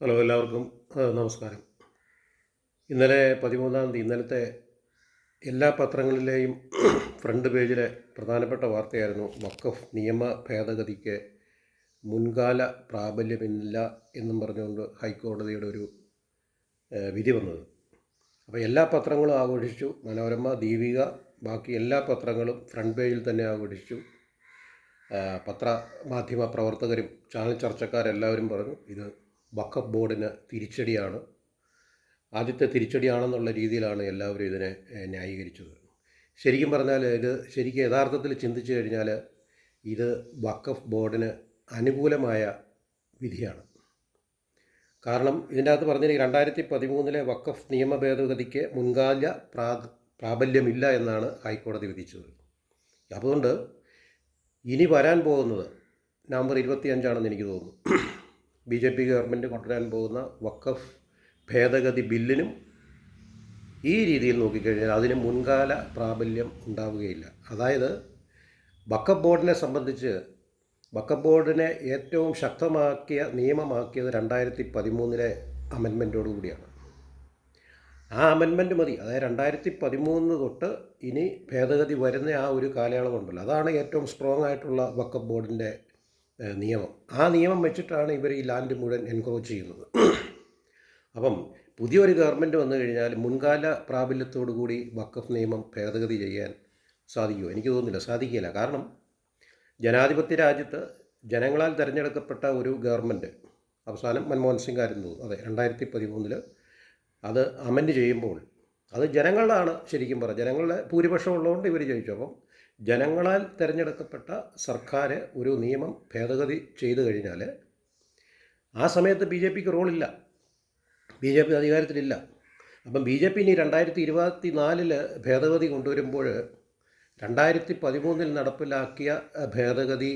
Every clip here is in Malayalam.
ഹലോ എല്ലാവർക്കും നമസ്കാരം. ഇന്നലെ പതിമൂന്നാം തീയതി ഇന്നലത്തെ എല്ലാ പത്രങ്ങളിലെയും ഫ്രണ്ട് പേജിലെ പ്രധാനപ്പെട്ട വാർത്തയായിരുന്നു വക്കഫ് നിയമ ഭേദഗതിക്ക് മുൻകാല പ്രാബല്യമില്ല എന്നും പറഞ്ഞുകൊണ്ട് ഹൈക്കോടതിയുടെ ഒരു വിധി വന്നത്. അപ്പോൾ എല്ലാ പത്രങ്ങളും ആഘോഷിച്ചു മനോരമ ദീപിക ബാക്കി എല്ലാ പത്രങ്ങളും ഫ്രണ്ട് പേജിൽ തന്നെ ആഘോഷിച്ചു. പത്ര മാധ്യമ പ്രവർത്തകരും ചാനൽ ചർച്ചക്കാരെല്ലാവരും പറഞ്ഞു ഇത് വഖഫ് ബോർഡിന് തിരിച്ചടിയാണ്. ആദ്യത്തെ തിരിച്ചടിയാണെന്നുള്ള രീതിയിലാണ് എല്ലാവരും ഇതിനെ ന്യായീകരിച്ചത്. ശരിക്കും പറഞ്ഞാൽ ഇത് ശരിക്കും യഥാർത്ഥത്തിൽ ചിന്തിച്ചു കഴിഞ്ഞാൽ ഇത് വഖഫ് ബോർഡിന് അനുകൂലമായ വിധിയാണ്. കാരണം ഇതിന്റെ അകത്ത് പറഞ്ഞിരിക്കും രണ്ടായിരത്തി പതിമൂന്നിലെ വഖഫ് നിയമ ഭേദഗതിക്ക് മുൻകാല പ്രാ പ്രാബല്യമില്ല എന്നാണ് ഹൈക്കോടതി വിധിച്ചത്. അതുകൊണ്ട് ഇനി വരാൻ പോകുന്നത് നവംബർ ഇരുപത്തിയഞ്ചാണെന്ന് എനിക്ക് തോന്നുന്നു. ബി ജെ പി ഗവൺമെന്റ് കൊണ്ടുവരാൻ പോകുന്ന വഖഫ് ഭേദഗതി ബില്ലിനും ഈ രീതിയിൽ നോക്കിക്കഴിഞ്ഞാൽ അതിന് മുൻകാല പ്രാബല്യം ഉണ്ടാവുകയില്ല. അതായത് വക്കഫ് ബോർഡിനെ സംബന്ധിച്ച് വക്കഫ് ബോർഡിനെ ഏറ്റവും ശക്തമാക്കിയ നിയമമാക്കിയത് രണ്ടായിരത്തി പതിമൂന്നിലെ അമെൻമെന്റോടു കൂടിയാണ്. ആ അമെൻമെന്റ് മതി. അതായത് രണ്ടായിരത്തി പതിമൂന്ന് തൊട്ട് ഇനി ഭേദഗതി വരുന്ന ആ ഒരു കാലയളവുണ്ടല്ലോ. അതാണ് ഏറ്റവും സ്ട്രോങ് ആയിട്ടുള്ള വക്കഫ് ബോർഡിന്റെ നിയമം. ആ നിയമം വെച്ചിട്ടാണ് ഇവർ ഈ ലാൻഡ് മുഴുവൻ എൻക്രോച്ച് ചെയ്യുന്നത്. അപ്പം പുതിയൊരു ഗവൺമെന്റ് വന്നു കഴിഞ്ഞാൽ മുൻകാല പ്രാബല്യത്തോടു കൂടി വക്കഫ് നിയമം ഭേദഗതി ചെയ്യാൻ സാധിക്കുമോ? എനിക്ക് തോന്നുന്നില്ല. സാധിക്കില്ല കാരണം ജനാധിപത്യ രാജ്യത്ത് ജനങ്ങളാൽ തിരഞ്ഞെടുക്കപ്പെട്ട ഒരു ഗവൺമെന്റ് അവസാനം മൻമോഹൻ സിംഗ് ആയിരുന്നു. അതെ രണ്ടായിരത്തി പതിമൂന്നിൽ അത് അമെൻഡ് ചെയ്യുമ്പോൾ അത് ജനങ്ങളാണ് ശരിക്കും പറഞ്ഞത്. ജനങ്ങളുടെ ഭൂരിപക്ഷം ഉള്ളതുകൊണ്ട് ഇവർ ജയിച്ചു. അപ്പം ജനങ്ങളാൽ തിരഞ്ഞെടുക്കപ്പെട്ട സർക്കാർ ഒരു നിയമം ഭേദഗതി ചെയ്തു കഴിഞ്ഞാൽ ആ സമയത്ത് ബി ജെ പിക്ക് റോളില്ല. ബി ജെ പി അധികാരത്തിലില്ല. അപ്പം ബി ജെ പി ഇനി രണ്ടായിരത്തി ഇരുപത്തി നാലിൽ ഭേദഗതി കൊണ്ടുവരുമ്പോൾ രണ്ടായിരത്തി പതിമൂന്നിൽ നടപ്പിലാക്കിയ ഭേദഗതി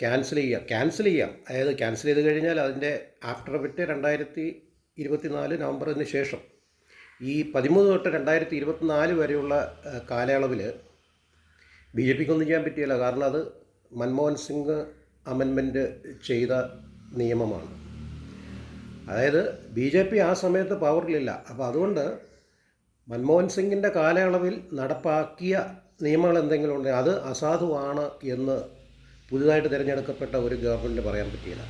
ക്യാൻസൽ ചെയ്യാം. ക്യാൻസൽ ചെയ്യാം. അതായത് ക്യാൻസൽ ചെയ്ത് കഴിഞ്ഞാൽ അതിന്റെ ആഫ്റ്റർ വിറ്റ് രണ്ടായിരത്തി ഇരുപത്തിനാല് നവംബറിന് ശേഷം ഈ പതിമൂന്ന് തൊട്ട് രണ്ടായിരത്തി ഇരുപത്തിനാല് വരെയുള്ള കാലയളവിൽ ബി ജെ പിക്ക് ഒന്നും ചെയ്യാൻ പറ്റിയില്ല. കാരണം അത് മൻമോഹൻ സിംഗ് അമെൻമെന്റ് ചെയ്ത നിയമമാണ്. അതായത് ബി ജെ പി ആ സമയത്ത് പവറിലില്ല അപ്പോൾ അതുകൊണ്ട് മൻമോഹൻ സിംഗിന്റെ കാലയളവിൽ നടപ്പാക്കിയ നിയമങ്ങൾ എന്തെങ്കിലും ഉണ്ടെങ്കിൽ അത് അസാധുവാണ് എന്ന് പുതുതായിട്ട് തിരഞ്ഞെടുക്കപ്പെട്ട ഒരു ഗവൺമെന്റിന് പറയാൻ പറ്റിയില്ല.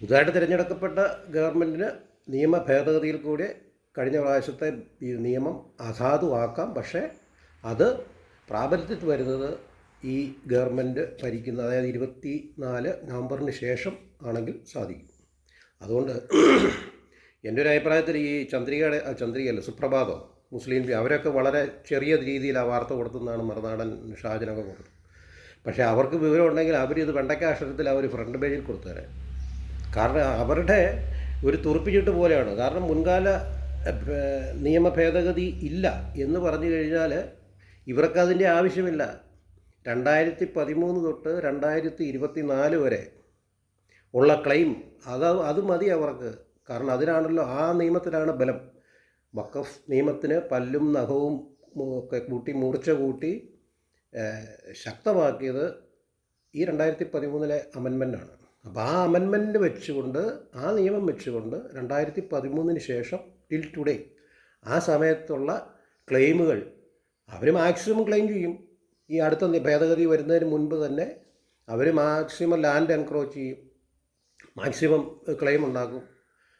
പുതുതായിട്ട് തിരഞ്ഞെടുക്കപ്പെട്ട ഗവൺമെന്റിന് നിയമ ഭേദഗതിയിൽ കൂടി കഴിഞ്ഞ പ്രാവശ്യത്തെ നിയമം അസാധുവാക്കാം. പക്ഷേ അത് പ്രാബല്യത്തിൽ വരുന്നത് ഈ ഗവൺമെന്റ് ഭരിക്കുന്ന അതായത് ഇരുപത്തി നാല് നവംബറിന് ശേഷം ആണെങ്കിൽ സാധിക്കും. അതുകൊണ്ട് എന്റെ ഒരു അഭിപ്രായത്തിൽ ഈ ചന്ദ്രികയുടെ ചന്ദ്രികയല്ല സുപ്രഭാതം മുസ്ലിം അവരൊക്കെ വളരെ ചെറിയ രീതിയിൽ ആ വാർത്ത കൊടുത്തെന്നാണ് മറുനാടൻ ഷാജനൊക്കെ കൊടുത്തത്. പക്ഷേ അവർക്ക് വിവരം ഉണ്ടെങ്കിൽ അവരിത് വെണ്ടയ്ക്ക അക്ഷരത്തിൽ അവർ ഫ്രണ്ട് പേജിൽ കൊടുത്തേരെ കാരണം അവരുടെ ഒരു തുറപ്പിച്ചിട്ട് പോലെയാണ്. കാരണം മുൻകാല നിയമ ഭേദഗതി ഇല്ല എന്ന് പറഞ്ഞു കഴിഞ്ഞാൽ ഇവർക്ക് അതിന്റെ ആവശ്യമില്ല. രണ്ടായിരത്തി പതിമൂന്ന് തൊട്ട് രണ്ടായിരത്തി ഇരുപത്തി നാല് വരെ ഉള്ള ക്ലെയിം അത് അത് മതി അവർക്ക്. കാരണം അതിനാണല്ലോ ആ നിയമത്തിലാണ് ബലം. വഖഫ് നിയമത്തിന് പല്ലും നഖവും ഒക്കെ കൂട്ടി മൂർച്ച കൂട്ടി ശക്തമാക്കിയത് ഈ രണ്ടായിരത്തി പതിമൂന്നിലെ അമെൻമെന്റാണ് അപ്പോൾ ആ അമൻമെന്റ് വെച്ചുകൊണ്ട് ആ നിയമം വെച്ചുകൊണ്ട് രണ്ടായിരത്തി പതിമൂന്നിന് ശേഷം ടിൽ ടുഡേ ആ സമയത്തുള്ള ക്ലെയിമുകൾ അവർ മാക്സിമം ക്ലെയിം ചെയ്യും. ഈ അടുത്ത ഭേദഗതി വരുന്നതിന് മുൻപ് തന്നെ അവർ മാക്സിമം ലാൻഡ് എൻക്രോച്ച് ചെയ്യും. മാക്സിമം ക്ലെയിം ഉണ്ടാക്കും.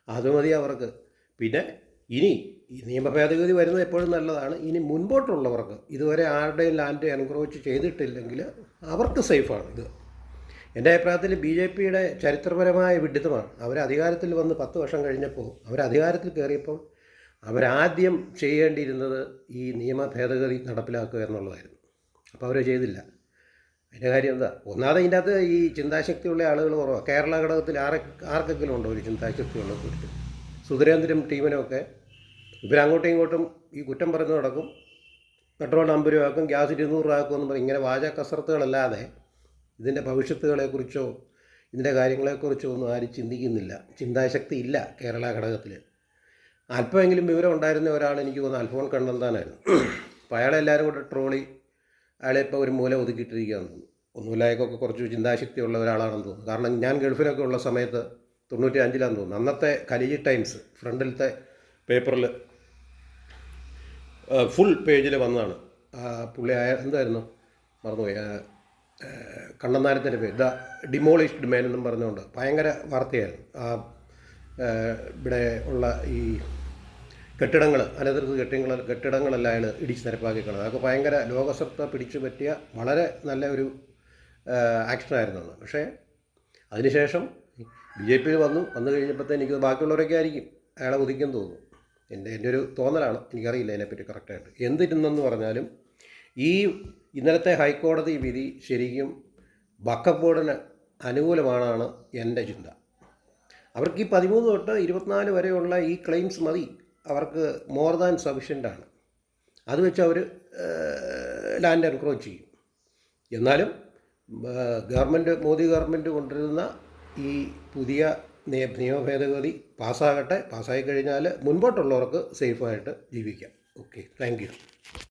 അത് മതി അവർക്ക്. പിന്നെ ഇനി ഈ നിയമ ഭേദഗതി വരുന്നത് എപ്പോഴും നല്ലതാണ്. ഇനി മുൻപോട്ടുള്ളവർക്ക് ഇതുവരെ ആരുടെയും ലാൻഡ് എൻക്രോച്ച് ചെയ്തിട്ടില്ലെങ്കിൽ അവർക്ക് സേഫാണ് ഇത്. എന്റെ അഭിപ്രായത്തിൽ ബി ജെ പിയുടെ ചരിത്രപരമായ വിഡിത്തമാണ്. അവർ അധികാരത്തിൽ വന്ന് പത്ത് വർഷം കഴിഞ്ഞപ്പോൾ അവർ അധികാരത്തിൽ കയറിയപ്പോൾ അവരാദ്യം ചെയ്യേണ്ടിയിരുന്നത് ഈ നിയമ ഭേദഗതി നടപ്പിലാക്കുക എന്നുള്ളതായിരുന്നു. അപ്പോൾ അവർ ചെയ്തില്ല. അതിന്റെ കാര്യം എന്താ? ഒന്നാമത് ഇതിന്റെ അകത്ത് ഈ ചിന്താശക്തിയുള്ള ആളുകൾ കുറവാണ് കേരള ഘടകത്തിൽ ആരെ ആർക്കെങ്കിലും ഉണ്ടോ ഒരു ചിന്താശക്തിയുള്ള കുറിച്ച് സുധരേന്ദ്രൻ ടീമിനൊക്കെ ഇവരങ്ങോട്ടും ഇങ്ങോട്ടും ഈ കുറ്റം പറഞ്ഞു നടക്കും. പെട്രോൾ അമ്പത് രൂപയാക്കും ഗ്യാസ് ഇരുന്നൂറ് രൂപയാക്കും എന്ന് പറയും. ഇങ്ങനെ വാച കസർത്തുകളല്ലാതെ ഇതിന്റെ ഭവിഷ്യത്തുകളെക്കുറിച്ചോ ഇതിന്റെ കാര്യങ്ങളെക്കുറിച്ചോ ഒന്നും ആരും ചിന്തിക്കുന്നില്ല. ചിന്താശക്തി ഇല്ല കേരള ഘടകത്തിൽ. അല്പമെങ്കിലും വിവരം ഉണ്ടായിരുന്ന ഒരാൾ എനിക്ക് തോന്നുന്നു അൽഫോൺ കണ്ണന്താനായിരുന്നു അപ്പോൾ അയാളെ എല്ലാവരും കൂടെ ട്രോളി അയാളെ ഇപ്പോൾ ഒരു മൂല ഒതുക്കിയിട്ടിരിക്കുകയാണ് തോന്നുന്നു. ഒന്നുമില്ലായൊക്കെ കുറച്ച് ചിന്താശക്തി ഉള്ള ഒരാളാണെന്ന് തോന്നുന്നു. കാരണം ഞാൻ ഗൾഫിലൊക്കെ ഉള്ള സമയത്ത് തൊണ്ണൂറ്റി അഞ്ചിലാന്ന് തോന്നുന്നു. അന്നത്തെ കലിജി ടൈംസ് ഫ്രണ്ടിലത്തെ പേപ്പറിൽ ഫുൾ പേജിൽ വന്നതാണ്. പുള്ളി അയാൾ എന്തായിരുന്നു? മറന്നുപോയി. കണ്ണന്താനത്തിന്റെ പേര്. ദ ഡിമോളിഷ്ഡ് മേൻ എന്നും പറഞ്ഞുകൊണ്ട് ഭയങ്കര വാർത്തയായിരുന്നു. ആ, ഇവിടെ ഉള്ള ഈ കെട്ടിടങ്ങൾ അനധികൃത കെട്ടിടങ്ങൾ കെട്ടിടങ്ങളെല്ലാം അയാൾ ഇടിച്ച് നിരപ്പാക്കി കളഞ്ഞത് അതൊക്കെ ഭയങ്കര ലോകശ്രദ്ധ പിടിച്ചു പറ്റിയ വളരെ നല്ല ഒരു ആക്ഷനായിരുന്നു അന്ന് പക്ഷേ അതിനുശേഷം ബി ജെ പിയിൽ വന്നു. വന്നു കഴിഞ്ഞപ്പോഴത്തെ എനിക്ക് ബാക്കിയുള്ളവരൊക്കെ ആയിരിക്കും അയാളെ ഉദിക്കും തോന്നുന്നു. എന്റെ എന്റെ ഒരു തോന്നലാണ്. എനിക്കറിയില്ല അതിനെപ്പറ്റി കറക്റ്റായിട്ട് എന്തിരുന്നെന്ന് പറഞ്ഞാലും ഈ ഇന്നലത്തെ ഹൈക്കോടതി വിധി ശരിക്കും വക്കബോർഡിന് അനുകൂലമാണെന്നാണ് എന്റെ ചിന്ത. അവർക്ക് ഈ പതിമൂന്ന് തൊട്ട് ഇരുപത്തിനാല് വരെയുള്ള ഈ ക്ലെയിംസ് മതി. അവർക്ക് മോർ ദാൻ സഫിഷ്യന്റ് ആണ്. അത് വെച്ച് അവർ ലാൻഡ് എൻക്രോച്ച് ചെയ്യും. എന്നാലും ഗവൺമെന്റ് മോദി ഗവൺമെന്റ് കൊണ്ടുവരുന്ന ഈ പുതിയ നിയ- നിയമ ഭേദഗതി പാസ്സാകട്ടെ. പാസ്സായി കഴിഞ്ഞാൽ മുൻപോട്ടുള്ളവർക്ക് സേഫായിട്ട് ജീവിക്കാം. Okay thank you